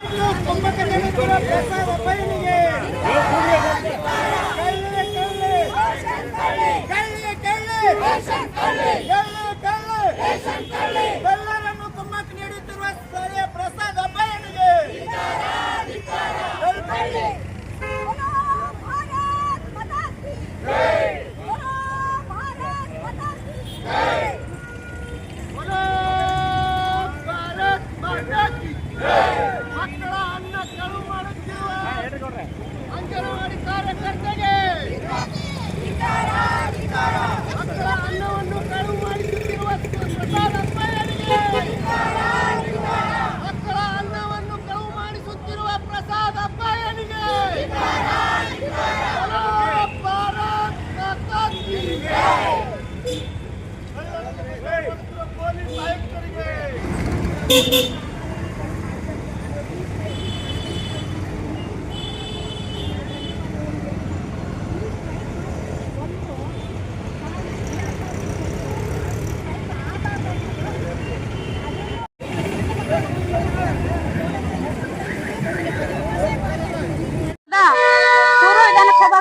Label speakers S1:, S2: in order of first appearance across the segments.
S1: Vamos
S2: a tener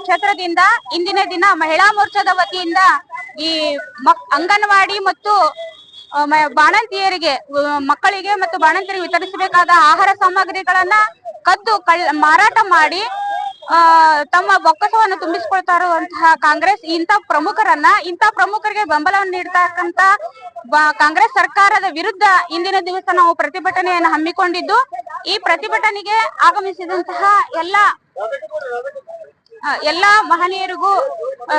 S2: ಕ್ಷೇತ್ರದಿಂದ ಇಂದಿನ ದಿನ ಮಹಿಳಾ ಮೋರ್ಚಾದ ವತಿಯಿಂದ ಈ ಅಂಗನವಾಡಿ ಮತ್ತು ಬಾಣಂತಿಯರಿಗೆ ಮಕ್ಕಳಿಗೆ ಮತ್ತು ಬಾಣಂತಿಯರಿಗೆ ವಿತರಿಸಬೇಕಾದ ಆಹಾರ ಸಾಮಗ್ರಿಗಳನ್ನ ಕದ್ದು ಮಾರಾಟ ಮಾಡಿ ತಮ್ಮ ಬೊಕ್ಕಸವನ್ನು ತುಂಬಿಸಿಕೊಳ್ತಾ ಇರುವಂತಹ ಕಾಂಗ್ರೆಸ್ ಇಂಥ ಪ್ರಮುಖರನ್ನ, ಇಂಥ ಪ್ರಮುಖರಿಗೆ ಬೆಂಬಲವನ್ನು ನೀಡತಕ್ಕಂತ ಕಾಂಗ್ರೆಸ್ ಸರ್ಕಾರದ ವಿರುದ್ಧ ಇಂದಿನ ದಿವಸ ನಾವು ಪ್ರತಿಭಟನೆಯನ್ನು ಹಮ್ಮಿಕೊಂಡಿದ್ದು, ಈ ಪ್ರತಿಭಟನೆಗೆ ಆಗಮಿಸಿದಂತಹ ಎಲ್ಲ ಎಲ್ಲಾ ಮಹನೀಯರಿಗೂ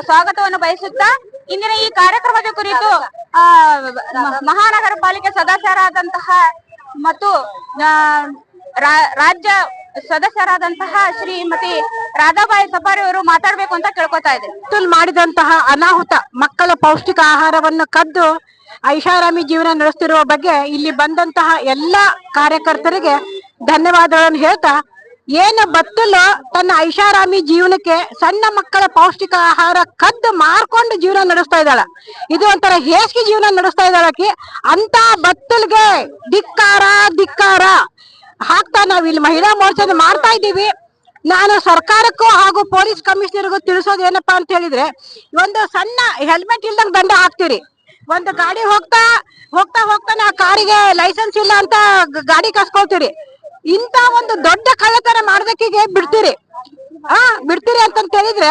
S2: ಸ್ವಾಗತವನ್ನು ಬಯಸುತ್ತಾ, ಇಂದಿನ ಈ ಕಾರ್ಯಕ್ರಮದ ಕುರಿತು ಮಹಾನಗರ ಪಾಲಿಕೆ ಸದಸ್ಯರಾದಂತಹ ಮತ್ತು ರಾಜ್ಯ ಸದಸ್ಯರಾದಂತಹ ಶ್ರೀಮತಿ ರಾಧಾಬಾಯಿ ಸಫಾರಿ ಅವರು ಮಾತಾಡ್ಬೇಕು ಅಂತ ಕೇಳ್ಕೊತಾ ಇದೆ
S3: ತುಲ್ ಮಾಡಿದಂತಹ ಅನಾಹುತ, ಮಕ್ಕಳ ಪೌಷ್ಟಿಕ ಆಹಾರವನ್ನು ಕದ್ದು ಐಷಾರಾಮಿ ಜೀವನ ನಡೆಸ್ತಿರುವ ಬಗ್ಗೆ ಇಲ್ಲಿ ಬಂದಂತಹ ಎಲ್ಲಾ ಕಾರ್ಯಕರ್ತರಿಗೆ ಧನ್ಯವಾದಗಳನ್ನು ಹೇಳ್ತಾ ಏನು ಬತ್ತಲು ತನ್ನ ಐಷಾರಾಮಿ ಜೀವನಕ್ಕೆ ಸಣ್ಣ ಮಕ್ಕಳ ಪೌಷ್ಟಿಕ ಆಹಾರ ಕದ್ದು ಮಾರ್ಕೊಂಡು ಜೀವನ ನಡೆಸ್ತಾ ಇದ್ದಾಳ. ಇದು ಒಂಥರ ಹೇಸಿಗೆ ಜೀವನ ನಡೆಸ್ತಾ ಇದ್ದಾಳಕಿ ಅಂತ ಬತ್ತಲ್ಗೆ ಧಿಕ್ಕಾರ ಧಿಕ್ಕಾರ. ಹಾಕ್ತಾ ನಾವ್ ಇಲ್ಲಿ ಮಹಿಳಾ ಮೋರ್ಚಾ ಮಾಡ್ತಾ ಇದ್ದೀವಿ. ನಾನು ಸರ್ಕಾರಕ್ಕೂ ಹಾಗೂ ಪೊಲೀಸ್ ಕಮಿಷನರ್ಗೂ ತಿಳಿಸೋದು ಏನಪ್ಪಾ ಅಂತ ಹೇಳಿದ್ರೆ, ಒಂದು ಸಣ್ಣ ಹೆಲ್ಮೆಟ್ ಇಲ್ದಂಗ್ ದಂಡ ಹಾಕ್ತೀರಿ. ಒಂದು ಗಾಡಿ ಹೋಗ್ತಾ ಹೋಗ್ತಾ ಹೋಗ್ತಾನೆ ಆ ಕಾರಿಗೆ ಲೈಸೆನ್ಸ್ ಇಲ್ಲ ಅಂತ ಗಾಡಿ ಕಸ್ಕೊಳ್ತೀರಿ. ಇಂತ ಒಂದು ದೊಡ್ಡ ಕಳ್ಳತನ ಮಾಡೋದಕ್ಕಿಗೆ ಬಿಡ್ತೀರಿ. ಆ ಬಿಡ್ತೀರಿ ಅಂತಂತ ಹೇಳಿದ್ರೆ,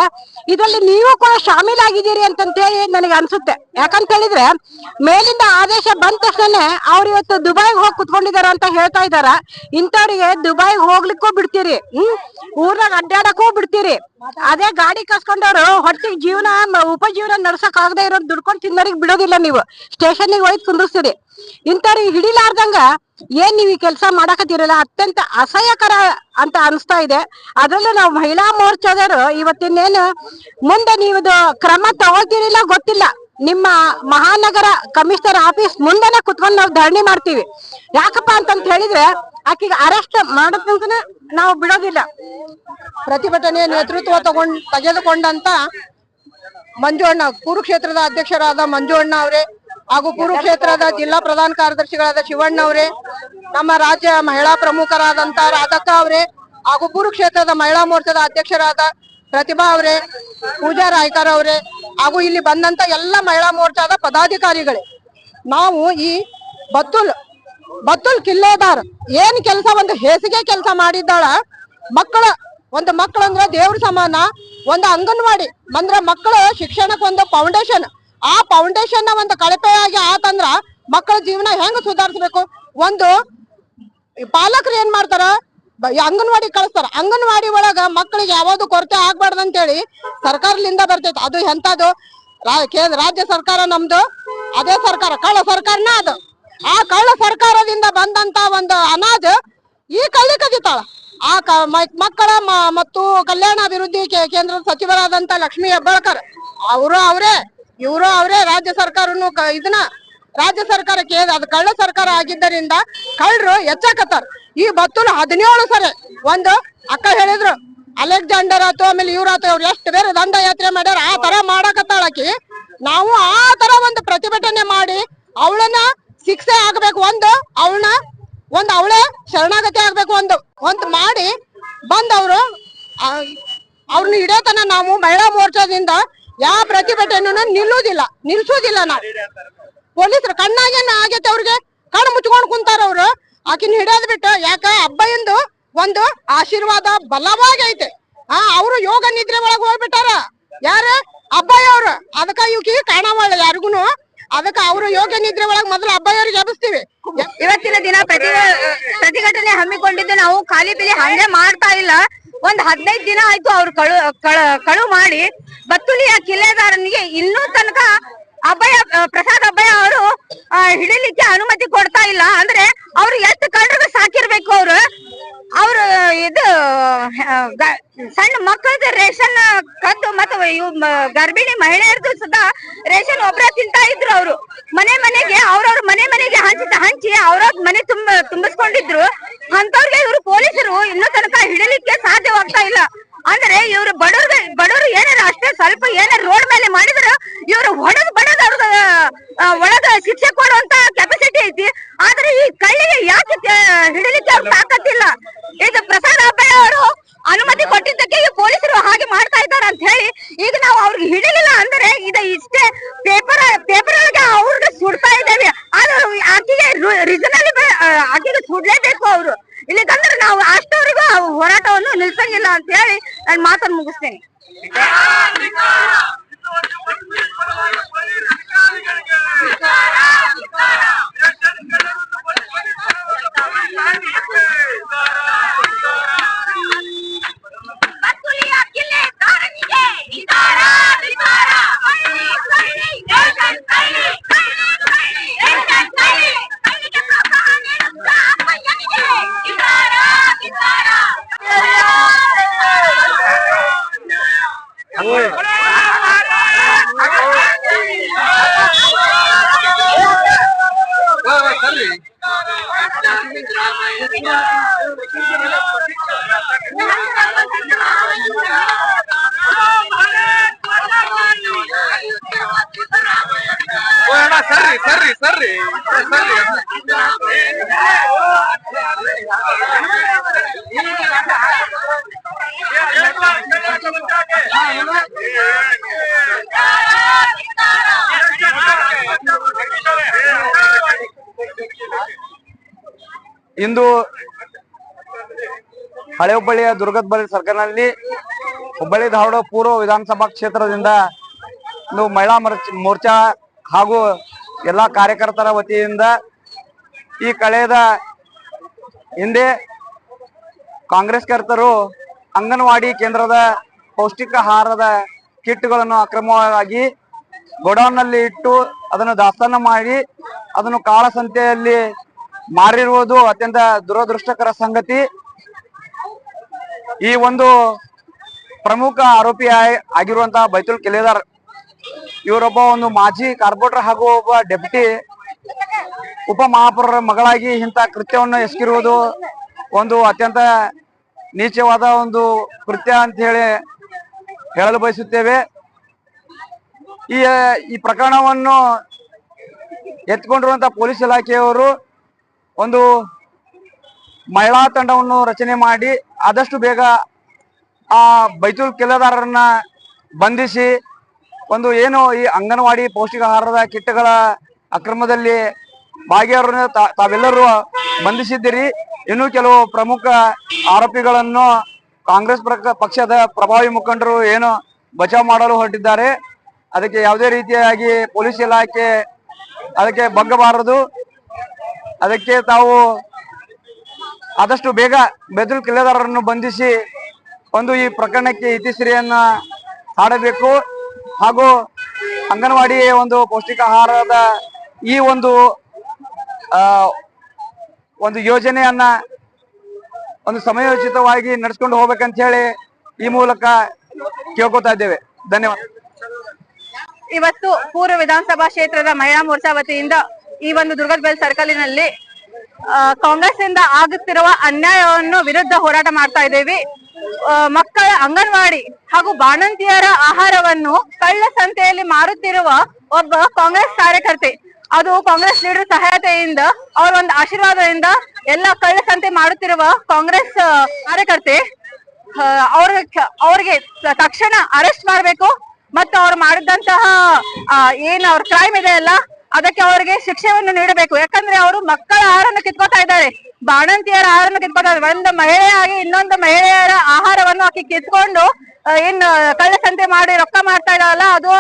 S3: ಇದರಲ್ಲಿ ನೀವು ಕೂಡ ಶಾಮೀಲಾಗಿದ್ದೀರಿ ಅಂತಂತ ಹೇಳಿ ನನಗೆ ಅನ್ಸುತ್ತೆ. ಯಾಕಂತ ಹೇಳಿದ್ರೆ, ಮೇಲಿಂದ ಆದೇಶ ಬಂದ ತಕ್ಷಣ ಅವ್ರು ಇವತ್ತು ದುಬೈಗೆ ಹೋಗಿ ಕುತ್ಕೊಂಡಿದಾರ ಅಂತ ಹೇಳ್ತಾ ಇದಾರ ಇಂಥವ್ರಿಗೆ ದುಬೈಗೆ ಹೋಗ್ಲಿಕ್ಕೂ ಬಿಡ್ತೀರಿ, ಹ್ಮ್? ಊರ್ನಾಗ ಅಡ್ಡಾಡಕ್ಕೂ ಬಿಡ್ತೀರಿ. ಅದೇ ಗಾಡಿ ಕಸ್ಕೊಂಡವ್ರು ಹೊಟ್ಟಿ ಜೀವನ, ಉಪಜೀವನ ನಡ್ಸಕ್ ಆಗದೆ ಇರೋ ದುಡ್ಕೊಂಡ್ ತಿನ್ನೋರಿಗೆ ಬಿಡೋದಿಲ್ಲ ನೀವು. ಸ್ಟೇಷನ್ಗೆ ಹೋಗಿ ಕುಂದಿಸ್ತೀರಿ ಇಂಥವ್ರಿಗೆ ಹಿಡಿಲಾರ್ದಂಗ ಏನ್ ನೀವು ಈ ಕೆಲಸ ಮಾಡಕತ್ತೀರಲ್ಲ? ಅತ್ಯಂತ ಅಸಹ್ಯಕರ ಅಂತ ಅನಿಸ್ತಾ ಇದೆ. ಅದ್ರಲ್ಲೂ ನಾವು ಮಹಿಳಾ ಮೋರ್ಚಾದವರು ಇವತ್ತಿನ್ನೇನು ಮುಂದೆ ನೀವು ಕ್ರಮ ತಗೊಳ್ತೀರಿಲ್ಲ ಗೊತ್ತಿಲ್ಲ. ನಿಮ್ಮ ಮಹಾನಗರ ಕಮಿಷನರ್ ಆಫೀಸ್ ಮುಂದೆನೆ ಕುತ್ಕೊಂಡು ನಾವು ಧರಣಿ ಮಾಡ್ತೀವಿ. ಯಾಕಪ್ಪ ಅಂತಂತ ಹೇಳಿದ್ರೆ ಆಕೆಗೆ ಅರೆಸ್ಟ್ ಮಾಡೋದಂತ ನಾವು ಬಿಡೋದಿಲ್ಲ. ಪ್ರತಿಭಟನೆಯ ನೇತೃತ್ವ ತಗೊಂಡ್ ತೆಗೆದುಕೊಂಡಂತ ಮಂಜು ಅಣ್ಣ ಕುರುಕ್ಷೇತ್ರದ ಅಧ್ಯಕ್ಷರಾದ ಮಂಜು ಅಣ್ಣ ಅವರೇ ಹಾಗೂ ಕುರುಕ್ಷೇತ್ರದ ಜಿಲ್ಲಾ ಪ್ರಧಾನ ಕಾರ್ಯದರ್ಶಿಗಳಾದ ಶಿವಣ್ಣ ಅವರೇ, ನಮ್ಮ ರಾಜ್ಯ ಮಹಿಳಾ ಪ್ರಮುಖರಾದಂತ ರಾಧಕ್ಕ ಅವರೇ ಹಾಗೂ ಕುರುಕ್ಷೇತ್ರದ ಮಹಿಳಾ ಮೋರ್ಚಾದ ಅಧ್ಯಕ್ಷರಾದ ಪ್ರತಿಭಾ ಅವರೇ, ಪೂಜಾ ರಾಯ್ಕರ್ ಅವರೇ ಹಾಗೂ ಇಲ್ಲಿ ಬಂದಂತ ಎಲ್ಲ ಮಹಿಳಾ ಮೋರ್ಚಾದ ಪದಾಧಿಕಾರಿಗಳೇ. ನಾವು ಈ ಬತ್ತುಲ್ ಬತ್ತುಲ್ ಕಿಲ್ಲೇದಾರ್ ಏನ್ ಕೆಲಸ ಒಂದು ಹೇಸಿಗೆ ಕೆಲಸ ಮಾಡಿದ್ದಾಳ? ಮಕ್ಕಳ, ಒಂದು ಮಕ್ಕಳಂದ್ರ ದೇವ್ರ ಸಮಾನ, ಒಂದು ಅಂಗನವಾಡಿ, ಅಂದ್ರ ಮಕ್ಕಳ ಶಿಕ್ಷಣಕ್ಕೆ ಒಂದು ಫೌಂಡೇಶನ್ ಆ ಫೌಂಡೇಶನ್ನ ಒಂದು ಕಳಪೆಯಾಗಿ ಆತಂದ್ರ ಮಕ್ಕಳ ಜೀವನ ಹೆಂಗ್ ಸುಧಾರಿಸ್ಬೇಕು? ಒಂದು, ಪಾಲಕರು ಏನ್ ಮಾಡ್ತಾರ? ಅಂಗನವಾಡಿ ಕಳಿಸ್ತಾರ. ಅಂಗನವಾಡಿ ಒಳಗ ಮಕ್ಕಳಿಗೆ ಯಾವ್ದು ಕೊರತೆ ಆಗ್ಬಾರ್ದು ಅಂತೇಳಿ ಸರ್ಕಾರದಿಂದ ಬರ್ತೈತೆ. ಅದು ಎಂತದು ಕೇಂದ್ರ, ರಾಜ್ಯ ಸರ್ಕಾರ ನಮ್ದು, ಅದೇ ಸರ್ಕಾರ. ಕಳ್ಳ ಸರ್ಕಾರನ ಅದು. ಆ ಕಳ್ಳ ಸರ್ಕಾರದಿಂದ ಬಂದಂತ ಒಂದು ಅನಾಜ್ ಈ ಕಳ್ಳಿ ಕದಿತಾಳ ಆ ಮಕ್ಕಳ ಮತ್ತು ಕಲ್ಯಾಣ ಅಭಿವೃದ್ಧಿ ಕೇಂದ್ರದ ಸಚಿವರಾದಂತ ಲಕ್ಷ್ಮೀ ಹೆಬ್ಬಾಳ್ಕರ್. ಅವರು ಅವರೇ. ಇವರು ಅವರೇ ರಾಜ್ಯ ಸರ್ಕಾರನು ಇದನ್ನ ರಾಜ್ಯ ಸರ್ಕಾರಕ್ಕೆ ಅದು ಕಳ್ಳ ಸರ್ಕಾರ ಆಗಿದ್ದರಿಂದ ಕಳ್ಳರು ಹೆಚ್ಚಾಕತ್ತಾರ. ಈ ಬತ್ತುಲು ಹದಿನೇಳು ಸರಿ ಒಂದು ಅಕ್ಕ ಹೇಳಿದ್ರು, ಅಲೆಕ್ಸಾಂಡರ್ ಆತು ಆಮೇಲೆ ಇವ್ರಾತು ಅವ್ರು ಎಷ್ಟು ಬೇರೆ ದಂಡ ಯಾತ್ರೆ ಮಾಡ್ಯಾರ, ಆ ತರ ಮಾಡಾಕತ್ತಾಳಕಿ ನಾವು ಆ ತರ ಒಂದು ಪ್ರತಿಭಟನೆ ಮಾಡಿ ಅವಳನ್ನ ಶಿಕ್ಷೆ ಆಗ್ಬೇಕು ಒಂದು, ಅವಳನ್ನ ಒಂದು ಅವಳೇ ಶರಣಾಗತಿ ಆಗ್ಬೇಕು ಒಂದು ಒಂದು ಮಾಡಿ ಬಂದವರು ಅವ್ರನ್ನ ಹಿಡಿಯೋತನ ನಾವು ಮಹಿಳಾ ಮೋರ್ಚಾದಿಂದ ಯಾವ ಪ್ರತಿಭಟನೆ ನಿಲ್ಲುವುದಿಲ್ಲ, ನಿಲ್ಸೋದಿಲ್ಲ ನಾವು ಪೊಲೀಸರು ಕಣ್ಣಾಗೆ ಆಗೈತೆ ಅವ್ರಿಗೆ, ಕಣ್ಣು ಮುಚ್ಕೊಂಡು ಕುಂತಾರ ಅವ್ರು. ಆಕಿನ ಹಿಡಿಯೋದ್ ಬಿಟ್ಟು ಯಾಕ ಎಂದು ಒಂದು ಆಶೀರ್ವಾದ ಬಲವಾಗಿ ಐತೆ. ಆ, ಅವರು ಯೋಗ ನಿದ್ರೆ ಒಳಗ್ ಹೋಗ್ಬಿಟ್ಟಾರ. ಯಾರ? ಅಬ್ಬಯ್ಯ ಅವ್ರು. ಅದಕ್ಕ ಇವಕಿ ಕಾಣವಲ್ಲ ಯಾರಿಗೂನು. ಅದಕ್ಕ ಅವರು ಯೋಗ ನಿದ್ರೆ ಒಳಗ್ ಮೊದಲು ಅಬ್ಬಯ್ಯವ್ರಿಗೆ ಎಬ್ಬಿಸ್ತೀವಿ.
S4: ಇವತ್ತಿನ ದಿನ ಪ್ರತಿ, ಪ್ರತಿಭಟನೆ ಹಮ್ಮಿಕೊಂಡಿದ್ದು ನಾವು ಖಾಲಿ ಪಿಲಿ ಹಂಗೆ ಮಾಡ್ತಾ ಇಲ್ಲ. ಒಂದ್ ಹದಿನೈದು ದಿನ ಆಯ್ತು ಅವ್ರು ಕಳು ಕಳ- ಮಾಡಿ ಬತ್ತುಲಿಯ ಕಿಲ್ಲೆದಾರನಿಗೆ ಇನ್ನೂ ತನಕ ಅಭಯ ಪ್ರಸಾದ್ ಅಭಯ ಅವರು ಹಿಡಿಲಿಕ್ಕೆ ಅನುಮತಿ ಕೊಡ್ತಾ ಇಲ್ಲ. ಅಂದ್ರೆ ಅವ್ರು ಎಷ್ಟು ಕಳ್ಳರು ಸಾಕಿರ್ಬೇಕು ಅವ್ರು. ಅವ್ರು ಇದು ಸಣ್ಣ ಮಕ್ಕಳದ ರೇಷನ್ ಕದ್ದು ಮತ್ತೆ ಗರ್ಭಿಣಿ ಮಹಿಳೆಯರ್ದು ಸುತ್ತ ರೇಷನ್ ಒಬ್ಬರ ತಿಂತಾ ಇದ್ರು ಅವರು. ಮನೆ ಮನೆಗೆ, ಅವ್ರವ್ರ ಮನೆ ಮನೆಗೆ ಹಂಚಿ ಹಂಚಿ ಅವ್ರವ್ರ ಮನೆ ತುಂಬ, ತುಂಬಿಸ್ಕೊಂಡಿದ್ರು. ಅಂತವ್ರಿಗೆ ಇವರು ಪೊಲೀಸರು ಇನ್ನೂ ತನಕ ಹಿಡಲಿಕ್ಕೆ ಸಾಧ್ಯವಾಗ್ತಾ ಇಲ್ಲ. ಅಂದ್ರೆ ಇವ್ರು ಬಡವ್ರ ಬಡವರು ಏನಾರ ಅಷ್ಟೇ ಸ್ವಲ್ಪ ಏನಾರ ರೋಡ್ ಮೇಲೆ ಮಾಡಿದ್ರ ಇವ್ರು ಹೊಡೆದ್ ಒಳಗ ಶಿಕ್ಷೆ ಕೊಡುವಂತ ಕೆಪಾಸಿಟಿ ಐತಿ. ಆದ್ರೆ ಈ ಕಳ್ಳಿಗೆ ಯಾಕೆ ಹಿಡಿಲಿಕ್ಕೆ ಅವ್ರ ತಾಕತ್ತಿಲ್ಲ? ಇದು ಪ್ರಸಾದ್ ಅಬ್ಬಯ್ಯ ಅವರು ಅನುಮತಿ ಕೊಟ್ಟಿದ್ದಕ್ಕೆ ಈ ಪೊಲೀಸರು ಹಾಗೆ ಮಾಡ್ತಾ ಇದ್ದಾರೆ ಅಂತ ಹೇಳಿ, ಈಗ ನಾವು ಅವ್ರಿಗೆ ಹಿಡಿಲಿಲ್ಲ ಅಂದ್ರೆ ಇದು ಇಷ್ಟೇ ಪೇಪರ್ ಪೇಪರ್ ಒಳಗೆ ಅವ್ರಿಗೆ ಸುಡ್ತಾ ಇದ್ದೇವೆ. ಆದ್ರೆ ಆಕೆಗೆ ರೀಸನಲ್ಲಿ ಆಕೆಗೆ ಸುಡ್ಲೇಬೇಕು ಅವರು. ಇಲ್ಲಿಗಂದ್ರೆ ನಾವು ಅಷ್ಟವರೆಗೂ ಹೋರಾಟವನ್ನು ನಿಲ್ಸಂಗಿಲ್ಲ ಅಂತ ಹೇಳಿ ನಾನು ಮಾತನ್ನು ಮುಗಿಸ್ತೇನೆ.
S5: I'm ಸರ್ರಿ ಸರ್ರಿ ಸರ್ರಿ ಸರ್ರಿ ಇಂದು ಹಳೆ ಹುಬ್ಬಳ್ಳಿಯ ದುರ್ಗದ ಬಳಿ ಸರ್ಕಲ್ನಲ್ಲಿ ಹುಬ್ಬಳ್ಳಿ ಧಾರವಾಡ ಪೂರ್ವ ವಿಧಾನಸಭಾ ಕ್ಷೇತ್ರದಿಂದ ಇಂದು ಮಹಿಳಾ ಮರ್ಚ್ ಹಾಗೂ ಎಲ್ಲಾ ಕಾರ್ಯಕರ್ತರ ವತಿಯಿಂದ ಈ ಕಳೆದ ಹಿಂದೆ ಕಾಂಗ್ರೆಸ್ ಕರ್ತರು ಅಂಗನವಾಡಿ ಕೇಂದ್ರದ ಪೌಷ್ಟಿಕ ಆಹಾರದ ಕಿಟ್ಗಳನ್ನು ಅಕ್ರಮವಾಗಿ ಗೋಡೌನ್ನಲ್ಲಿ ಇಟ್ಟು ಅದನ್ನು ದಾಸ್ತಾನು ಮಾಡಿ ಅದನ್ನು ಕಾಳಸಂತೆಯಲ್ಲಿ ಮಾರಿರುವುದು ಅತ್ಯಂತ ದುರದೃಷ್ಟಕರ ಸಂಗತಿ. ಈ ಒಂದು ಪ್ರಮುಖ ಆರೋಪಿ ಆಗಿ- ಆಗಿರುವಂತಹ ಬೈತುಲ್ ಕೆಲೇದಾರ್ ಇವರೊಬ್ಬ ಒಂದು ಮಾಜಿ ಕಾರ್ಪೊರೇಟರ್ ಹಾಗೂ ಒಬ್ಬ ಡೆಪ್ಯೂಟಿ ಉಪ ಮಹಾಪೌರರ ಮಗಳಾಗಿ ಇಂಥ ಕೃತ್ಯವನ್ನು ಎಸಗಿರುವುದು ಒಂದು ಅತ್ಯಂತ ನೀಚವಾದ ಒಂದು ಕೃತ್ಯ ಅಂತ ಹೇಳಿ ಹೇಳಲು ಬಯಸುತ್ತೇವೆ. ಈ ಈ ಪ್ರಕರಣವನ್ನು ಎತ್ಕೊಂಡಿರುವಂತಹ ಪೊಲೀಸ್ ಇಲಾಖೆಯವರು ಒಂದು ಮಹಿಳಾ ತಂಡವನ್ನು ರಚನೆ ಮಾಡಿ ಆದಷ್ಟು ಬೇಗ ಆ ಬೈತುಲ್ ಕಿಲ್ಲದಾರರನ್ನ ಬಂಧಿಸಿ ಒಂದು ಏನು ಈ ಅಂಗನವಾಡಿ ಪೌಷ್ಟಿಕಾಹಾರದ ಕಿಟ್ಗಳ ಅಕ್ರಮದಲ್ಲಿ ಭಾಗಿಯವರನ್ನ ತಾವೆಲ್ಲರೂ ಬಂಧಿಸಿದ್ದೀರಿ. ಇನ್ನು ಕೆಲವು ಪ್ರಮುಖ ಆರೋಪಿಗಳನ್ನು ಕಾಂಗ್ರೆಸ್ ಪಕ್ಷದ ಪ್ರಭಾವಿ ಮುಖಂಡರು ಏನು ಬಚಾವ್ ಮಾಡಲು ಹೊರಟಿದ್ದಾರೆ. ಅದಕ್ಕೆ ಯಾವುದೇ ರೀತಿಯಾಗಿ ಪೊಲೀಸ್ ಇಲಾಖೆ ಅದಕ್ಕೆ ಬಗ್ಗಬಾರದು ಅದಕ್ಕೆ ತಾವು ಆದಷ್ಟು ಬೇಗ ಬೆದಲ್ ಕಿಲ್ಲೆದಾರರನ್ನು ಬಂಧಿಸಿ ಒಂದು ಈ ಪ್ರಕರಣಕ್ಕೆ ಇತಿಶ್ರೀಯನ್ನ ಹಾಡಬೇಕು. ಹಾಗೂ ಅಂಗನವಾಡಿ ಒಂದು ಪೌಷ್ಟಿಕಾಹಾರದ ಈ ಒಂದು ಒಂದು ಯೋಜನೆಯನ್ನ ಒಂದು ಸಮಯೋಚಿತವಾಗಿ ನಡೆಸ್ಕೊಂಡು ಹೋಗ್ಬೇಕಂತ ಹೇಳಿ ಈ ಮೂಲಕ ಕೇಳ್ಕೊತಾ ಇದ್ದೇವೆ. ಧನ್ಯವಾದ.
S2: ಇವತ್ತು ಪೂರ್ವ ವಿಧಾನಸಭಾ ಕ್ಷೇತ್ರದ ಮಹಿಳಾ ಮೋರ್ಚಾ ವತಿಯಿಂದ ಈ ಒಂದು ದುರ್ಗದ ಬೆಲ್ ಸರ್ಕಲಿನಲ್ಲಿ ಕಾಂಗ್ರೆಸ್ ಇಂದ ಆಗುತ್ತಿರುವ ಅನ್ಯಾಯವನ್ನು ವಿರುದ್ಧ ಹೋರಾಟ ಮಾಡ್ತಾ ಇದ್ದೇವೆ. ಮಕ್ಕಳ ಅಂಗನವಾಡಿ ಹಾಗೂ ಬಾಣಂತಿಯರ ಆಹಾರವನ್ನು ಕಳ್ಳ ಸಂತೆಯಲ್ಲಿ ಮಾರುತ್ತಿರುವ ಒಬ್ಬ ಕಾಂಗ್ರೆಸ್ ಕಾರ್ಯಕರ್ತೆ.
S6: ಅದು ಕಾಂಗ್ರೆಸ್ ಲೀಡರ್ ಸಹಾಯತೆಯಿಂದ, ಅವರ ಒಂದು ಆಶೀರ್ವಾದದಿಂದ ಎಲ್ಲ ಕಳ್ಳ ಸಂತೆ ಮಾಡುತ್ತಿರುವ ಕಾಂಗ್ರೆಸ್ ಕಾರ್ಯಕರ್ತೆ ಅವ್ರ ಅವ್ರಿಗೆ ತಕ್ಷಣ ಅರೆಸ್ಟ್ ಮಾಡಬೇಕು. ಮತ್ತು ಅವ್ರು ಮಾಡಿದಂತಹ ಏನ್, ಅವ್ರ ಕ್ರೈಮ್ ಇದೆ ಅಲ್ಲ ಅದಕ್ಕೆ ಅವರಿಗೆ ಶಿಕ್ಷೆಯನ್ನು ನೀಡಬೇಕು. ಯಾಕಂದ್ರೆ ಅವರು ಮಕ್ಕಳ ಆಹಾರವನ್ನು ಕಿತ್ಕೋತಾ ಇದ್ದಾರೆ. ಬಾಣಂತಿಯರ ಆಹಾರವನ್ನು ಕಿತ್ಕೋತಾ ಇದ್ದಾರೆ. ಒಂದು ಮಹಿಳೆಯಾಗಿ ಇನ್ನೊಂದು ಮಹಿಳೆಯರ ಆಹಾರವನ್ನು ಆಕಿ ಕಿತ್ಕೊಂಡು ಆ, ಕಳ್ಳಸಂತೆ ಕಳ್ಳ ಮಾಡಿ ರೊಕ್ಕ ಮಾಡ್ತಾ ಇದಾವಲ್ಲ ಅದು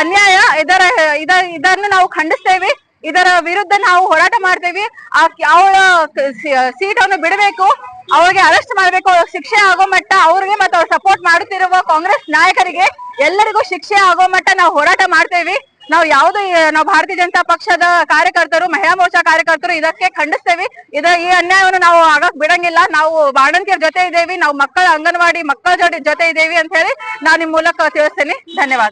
S6: ಅನ್ಯಾಯ. ಇದರ ಇದ ಇದನ್ನು ನಾವು ಖಂಡಿಸ್ತೇವೆ. ಇದರ ವಿರುದ್ಧ ನಾವು ಹೋರಾಟ ಮಾಡ್ತೇವೆ. ಅವಳ ಸೀಟ್ ಅನ್ನು ಬಿಡಬೇಕು. ಅವರಿಗೆ ಅರೆಸ್ಟ್ ಮಾಡಬೇಕು. ಶಿಕ್ಷೆ ಆಗೋ ಮಟ್ಟ ಅವ್ರಿಗೆ ಮತ್ತೆ ಅವ್ರು ಸಪೋರ್ಟ್ ಮಾಡುತ್ತಿರುವ ಕಾಂಗ್ರೆಸ್ ನಾಯಕರಿಗೆ ಎಲ್ಲರಿಗೂ ಶಿಕ್ಷೆ ಆಗೋ ಮಟ್ಟ ನಾವು ಹೋರಾಟ ಮಾಡ್ತೇವೆ. ನಾವು ಯಾವುದೇ, ನಾವು ಭಾರತೀಯ ಜನತಾ ಪಕ್ಷದ ಕಾರ್ಯಕರ್ತರು, ಮಹಿಳಾ ಮೋರ್ಚಾ ಕಾರ್ಯಕರ್ತರು ಇದಕ್ಕೆ ಖಂಡಿಸ್ತೇವೆ. ಇದ, ಈ ಅನ್ಯಾಯವನ್ನು ನಾವು ಆಗಕ್ ಬಿಡಂಗಿಲ್ಲ. ನಾವು ಬಾಣಂತಿಯರ ಜೊತೆ ಇದ್ದೇವೆ ನಾವು ಮಕ್ಕಳ ಅಂಗನವಾಡಿ ಮಕ್ಕಳ ಜೊತೆ ಇದ್ದೇವೆ ಅಂತ ಹೇಳಿ ನಾನು ನಿಮ್ ಮೂಲಕ ತಿಳಿಸ್ತೇನೆ. ಧನ್ಯವಾದ.